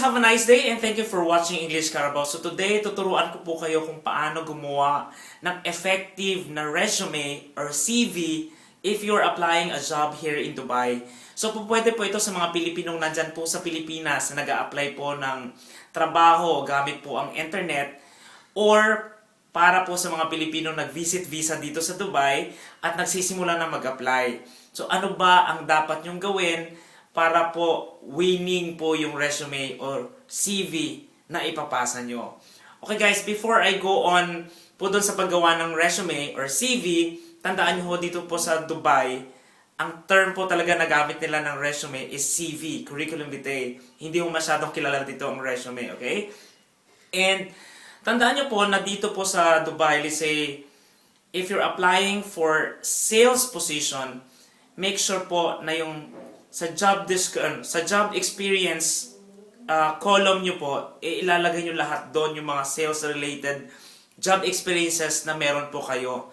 have a nice day and thank you for watching English Carabao. So today, tuturuan ko po kayo kung paano gumawa ng effective na resume or CV if you're applying a job here in Dubai. So po pwede po ito sa mga Pilipinong nandyan po sa Pilipinas na nag apply po ng trabaho gamit po ang internet or para po sa mga Pilipinong nag-visit visa dito sa Dubai at nagsisimula na mag-apply. So ano ba ang dapat nyong gawin para po winning po yung resume or CV na ipapasa nyo. Okay guys, before I go on po doon sa paggawa ng resume or CV, tandaan nyo ho dito po sa Dubai, ang term po talaga na gamit nila ng resume is CV, curriculum vitae. Hindi mo masyadong kilala dito ang resume, okay? And tandaan nyo po na dito po sa Dubai, let's say, if you're applying for sales position, make sure po na yung sa job disc, ano, sa job experience uh, column nyo po, eh, ilalagay nyo lahat doon yung mga sales related job experiences na meron po kayo.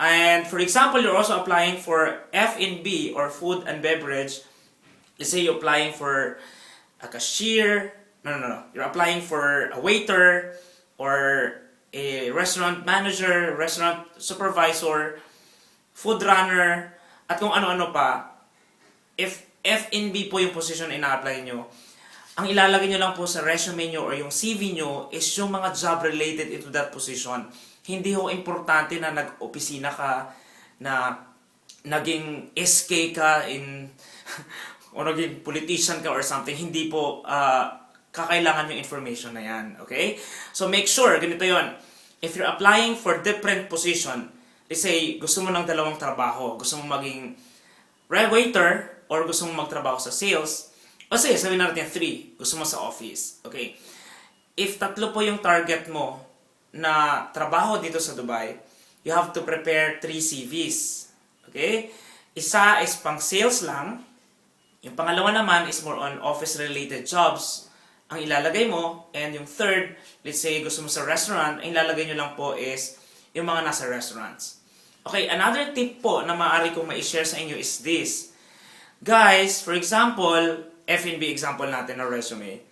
And for example, you're also applying for F&B or food and beverage. Let's say you're applying for a cashier. No, no, no. You're applying for a waiter or a restaurant manager, restaurant supervisor, food runner, at kung ano-ano pa. If F&B po yung position na ina-apply nyo, ang ilalagay nyo lang po sa resume nyo or yung CV nyo is yung mga job related into that position. Hindi ho importante na nag-opisina ka, na naging SK ka in o naging politician ka or something. Hindi po ah, kakailangan yung information na yan. Okay? So make sure, ganito yon If you're applying for different position, let's say, gusto mo ng dalawang trabaho, gusto mo maging waiter or gusto mo magtrabaho sa sales, o sige, sabihin natin 3, gusto mo sa office. Okay. If tatlo po yung target mo na trabaho dito sa Dubai, you have to prepare 3 CVs. Okay? Isa is pang sales lang. Yung pangalawa naman is more on office-related jobs ang ilalagay mo. And yung third, let's say gusto mo sa restaurant, ang ilalagay nyo lang po is yung mga nasa restaurants. Okay, another tip po na maaari kong ma-share sa inyo is this. Guys, for example, F&B example natin na resume.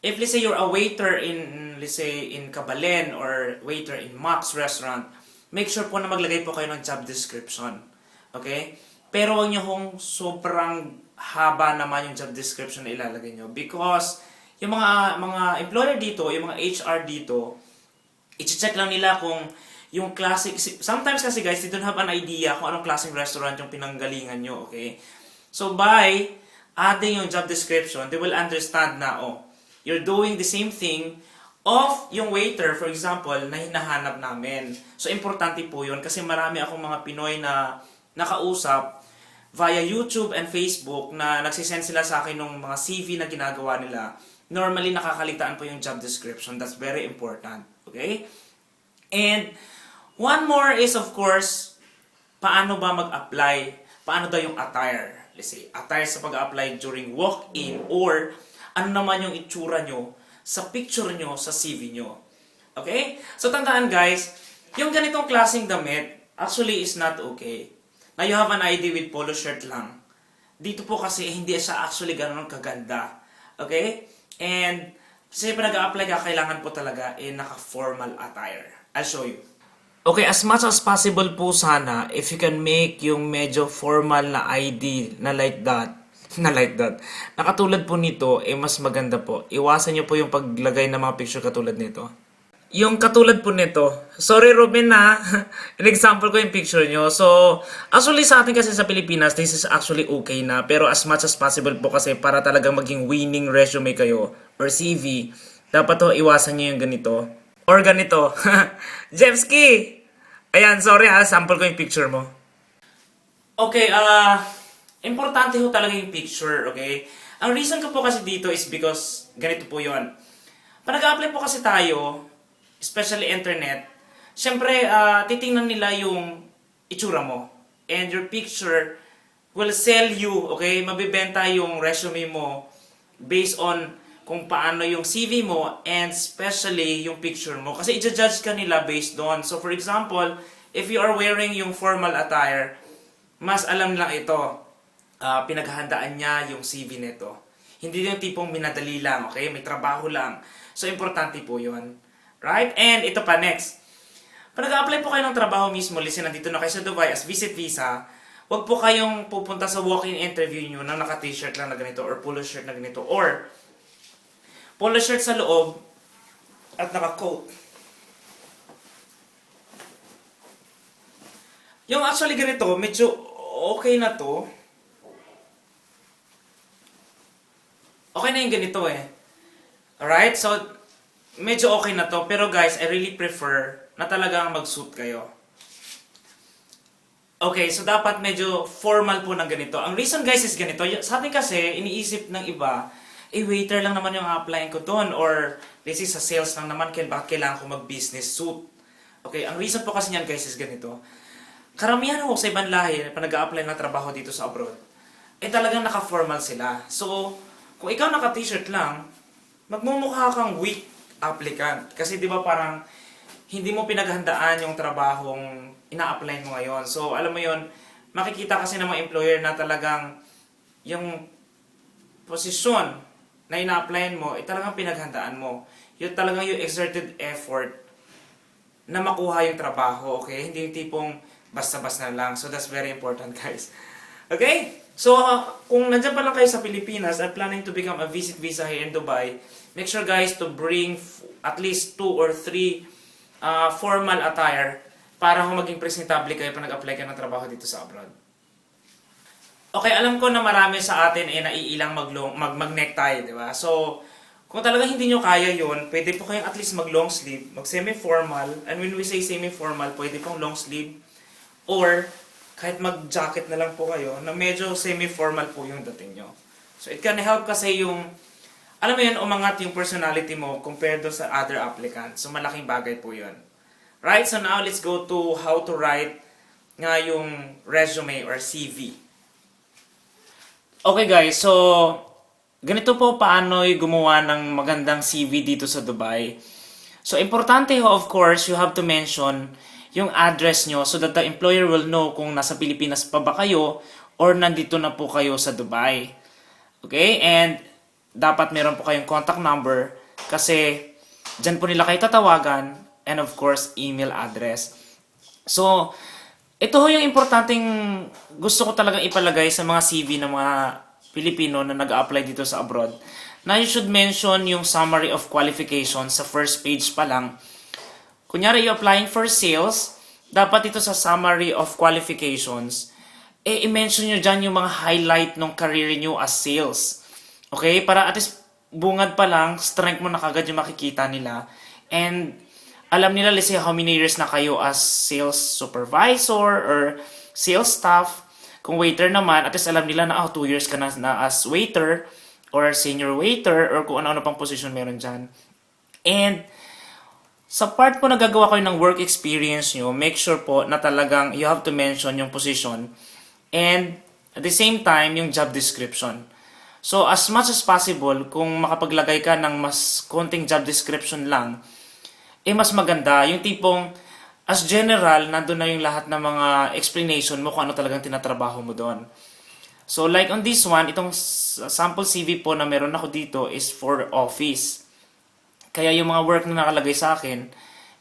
If let's say you're a waiter in, let's say, in Kabalen or waiter in Max restaurant, make sure po na maglagay po kayo ng job description. Okay? Pero huwag nyo kung sobrang haba naman yung job description na ilalagay nyo. Because yung mga mga employer dito, yung mga HR dito, i-check lang nila kung yung classic, sometimes kasi guys, they don't have an idea kung anong klaseng restaurant yung pinanggalingan nyo, okay? So by adding yung job description, they will understand na, oh, you're doing the same thing of yung waiter, for example, na hinahanap namin. So, importante po yun kasi marami akong mga Pinoy na nakausap via YouTube and Facebook na nagsisend sila sa akin ng mga CV na ginagawa nila. Normally, nakakalitaan po yung job description. That's very important. Okay? And, one more is, of course, paano ba mag-apply? Paano daw yung attire? Let's say, attire sa pag-apply during walk-in or ano naman yung itsura nyo sa picture nyo sa CV nyo. Okay? So, tandaan guys, yung ganitong klaseng damit actually is not okay. Now, you have an ID with polo shirt lang. Dito po kasi hindi siya actually ganun kaganda. Okay? And, pa nag-apply ka, kailangan po talaga eh, naka-formal attire. I'll show you. Okay, as much as possible po sana, if you can make yung medyo formal na ID na like that, na like that, na katulad po nito, eh mas maganda po. Iwasan nyo po yung paglagay ng mga picture katulad nito. Yung katulad po nito, sorry Ruben na, an example ko yung picture nyo. So, actually sa atin kasi sa Pilipinas, this is actually okay na. Pero as much as possible po kasi para talagang maging winning resume kayo or CV, dapat to iwasan nyo yung ganito. Or ganito. Jeffsky! Ayan, sorry ha, sample ko yung picture mo. Okay, ah, importante ho talaga yung picture, okay? Ang reason ko po kasi dito is because ganito po yon. Pag nag-apply po kasi tayo, especially internet, syempre, ah, titingnan nila yung itsura mo. And your picture will sell you, okay? Mabibenta yung resume mo based on kung paano yung CV mo and especially yung picture mo. Kasi i-judge ka nila based doon. So for example, if you are wearing yung formal attire, mas alam lang ito, ah, pinaghahandaan niya yung CV nito. Hindi yung tipong minadali lang, okay? May trabaho lang. So, importante po yun. Right? And ito pa, next. Pag nag-apply po kayo ng trabaho mismo, listen, nandito na kayo sa Dubai as visit visa, huwag po kayong pupunta sa walk-in interview nyo na naka-t-shirt lang na ganito or polo shirt na ganito or polo shirt sa loob at naka-coat. Yung actually ganito, medyo okay na to. Okay na yung ganito eh. Alright? So, medyo okay na to. Pero guys, I really prefer na talagang mag-suit kayo. Okay, so dapat medyo formal po ng ganito. Ang reason guys is ganito. Sa atin kasi, iniisip ng iba, eh waiter lang naman yung applyin ko doon. Or this is sa sales lang naman, kaya bakit kailangan ko mag-business suit. Okay, ang reason po kasi niyan guys is ganito. Karamihan ho sa ibang lahi na nag-a-apply na trabaho dito sa abroad, eh talagang naka-formal sila. So, kung ikaw naka-t-shirt lang, magmumukha kang weak applicant. Kasi di ba parang hindi mo pinaghandaan yung trabahong ina-apply mo ngayon. So, alam mo yon makikita kasi ng mga employer na talagang yung posisyon na ina-applyan mo, eh talagang pinaghandaan mo. Yung talagang yung exerted effort na makuha yung trabaho, okay? Hindi yung tipong basta-basta lang. So, that's very important, guys. Okay? So, uh, kung nandiyan pa lang kayo sa Pilipinas and planning to become a visit visa here in Dubai, make sure, guys, to bring at least two or three uh, formal attire para ho maging presentable kayo pag nag-apply ka ng trabaho dito sa abroad. Okay, alam ko na marami sa atin eh naiilang mag-long, mag, mag-necktie, di ba? So, kung talagang hindi nyo kaya yon pwede po kayong at least mag-long sleeve, mag-semi-formal, and when we say semi-formal, pwede pong long sleeve, or kahit mag-jacket na lang po kayo, na medyo semi-formal po yung dating nyo. So, it can help kasi yung, alam mo yun, umangat yung personality mo compared do sa other applicants. So, malaking bagay po yun. Right? So, now, let's go to how to write nga yung resume or CV. Okay guys, so ganito po paano gumawa ng magandang CV dito sa Dubai. So importante ho of course, you have to mention yung address nyo so that the employer will know kung nasa Pilipinas pa ba kayo or nandito na po kayo sa Dubai. Okay? And dapat meron po kayong contact number kasi dyan po nila kayo tatawagan and of course email address. So, ito ho yung importanteng gusto ko talagang ipalagay sa mga CV ng mga Pilipino na nag apply dito sa abroad. Na you should mention yung summary of qualifications sa first page pa lang. Kunyari, you applying for sales, dapat ito sa summary of qualifications, eh, i-mention nyo dyan yung mga highlight ng career nyo as sales. Okay? Para at least bungad pa lang, strength mo na kagad yung makikita nila. And alam nila, let's say, how many years na kayo as sales supervisor or sales staff. Kung waiter naman, at least alam nila na, oh, two years ka na, na as waiter or senior waiter or kung ano-ano pang position meron dyan. And sa part po na gagawa kayo ng work experience nyo, make sure po na talagang you have to mention yung position and at the same time, yung job description. So, as much as possible, kung makapaglagay ka ng mas konting job description lang, eh mas maganda. Yung tipong, as general, nandun na yung lahat ng mga explanation mo kung ano talagang tinatrabaho mo doon. So, like on this one, itong sample CV po na meron ako dito is for office. Kaya yung mga work na nakalagay sa akin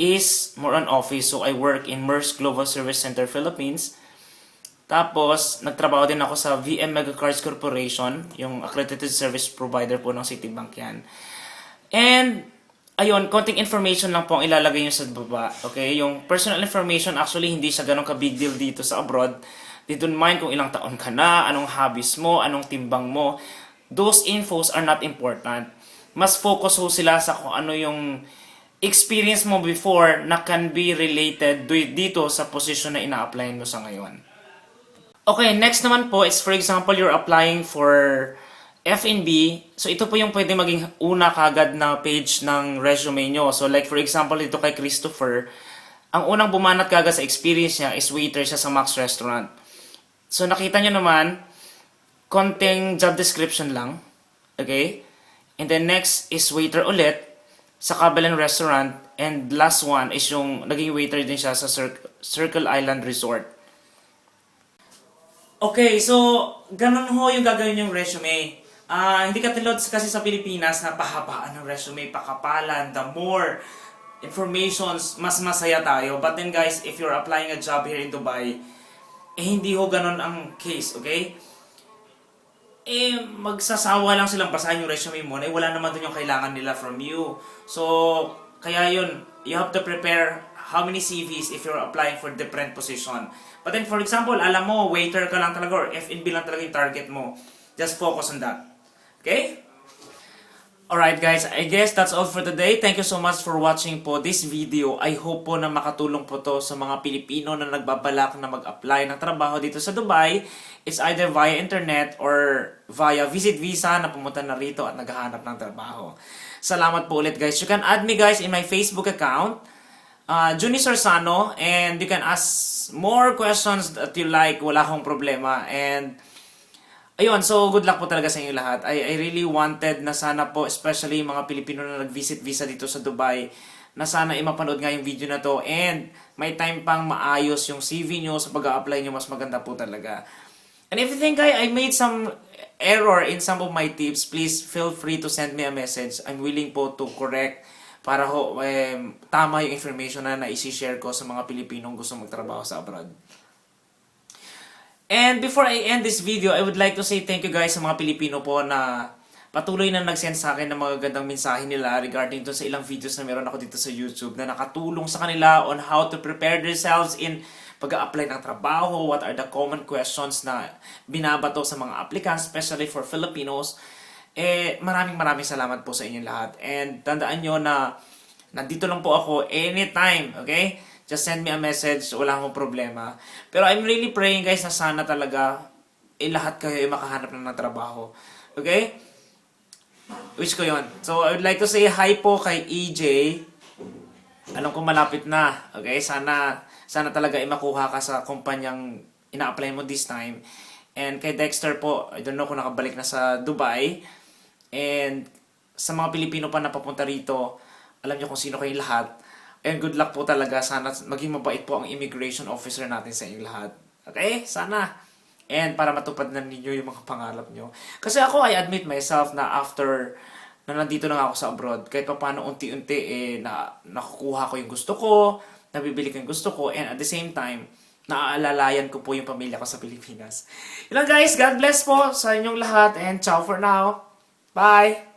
is more on office. So, I work in MERS Global Service Center Philippines. Tapos, nagtrabaho din ako sa VM Megacards Corporation, yung accredited service provider po ng Citibank yan. And, ayun, konting information lang po ang ilalagay nyo sa baba. Okay? Yung personal information, actually, hindi siya ganun ka-big deal dito sa abroad. They don't mind kung ilang taon ka na, anong hobbies mo, anong timbang mo. Those infos are not important. Mas focus ho sila sa kung ano yung experience mo before na can be related dito sa position na ina-applyan mo sa ngayon. Okay, next naman po is for example, you're applying for F&B. So ito po yung pwede maging una kagad na page ng resume nyo. So like for example, dito kay Christopher, ang unang bumanat kagad sa experience niya is waiter siya sa Max Restaurant. So nakita nyo naman, konting job description lang. Okay? And then next is waiter ulit sa Kabalan Restaurant. And last one is yung naging waiter din siya sa Cir- Circle Island Resort. Okay, so ganun ho yung gagawin yung resume. Ah, hindi katulad kasi sa Pilipinas na pahabaan ng resume, pakapalan, the more informations, mas masaya tayo. But then guys, if you're applying a job here in Dubai, eh hindi ho ganun ang case, okay? Eh, magsasawa lang silang basahin yung resume mo eh, wala naman dun yung kailangan nila from you. So, kaya yun, you have to prepare how many CVs if you're applying for different position. But then, for example, alam mo, waiter ka lang talaga or F&B lang talaga yung target mo. Just focus on that. Okay? Alright guys, I guess that's all for today. Thank you so much for watching po this video. I hope po na makatulong po to sa mga Pilipino na nagbabalak na mag-apply ng trabaho dito sa Dubai. It's either via internet or via visit visa na pumunta na rito at naghahanap ng trabaho. Salamat po ulit guys. You can add me guys in my Facebook account, uh, Juni Sorsano, and you can ask more questions that you like. Wala akong problema. And Ayun, so good luck po talaga sa inyo lahat. I, I really wanted na sana po, especially yung mga Pilipino na nag-visit visa dito sa Dubai, na sana ay mapanood nga yung video na to and may time pang maayos yung CV nyo sa pag-a-apply nyo, mas maganda po talaga. And if you think I, I made some error in some of my tips, please feel free to send me a message. I'm willing po to correct para ho, eh, tama yung information na na-share ko sa mga Pilipinong gusto magtrabaho sa abroad. And before I end this video, I would like to say thank you guys sa mga Pilipino po na patuloy na nag-send sa akin ng mga gandang mensahe nila regarding to sa ilang videos na meron ako dito sa YouTube na nakatulong sa kanila on how to prepare themselves in pag apply ng trabaho, what are the common questions na binabato sa mga applicants, especially for Filipinos. Eh, maraming maraming salamat po sa inyong lahat. And tandaan nyo na nandito lang po ako anytime, okay? Just send me a message, wala akong problema. Pero I'm really praying guys na sana talaga eh, lahat kayo ay makahanap na ng trabaho. Okay? Wish ko yon. So, I would like to say hi po kay EJ. Alam ko malapit na. Okay? Sana, sana talaga ay makuha ka sa kumpanyang ina-apply mo this time. And kay Dexter po, I don't know kung nakabalik na sa Dubai. And sa mga Pilipino pa na papunta rito, alam niyo kung sino kayong lahat. And good luck po talaga. Sana maging mabait po ang immigration officer natin sa inyong lahat. Okay? Sana. And para matupad na ninyo yung mga pangarap nyo. Kasi ako, I admit myself na after na nandito lang ako sa abroad, kahit pa paano unti-unti, eh, na, nakukuha ko yung gusto ko, nabibili ko yung gusto ko, and at the same time, naaalalayan ko po yung pamilya ko sa Pilipinas. Yun lang guys, God bless po sa inyong lahat, and ciao for now. Bye!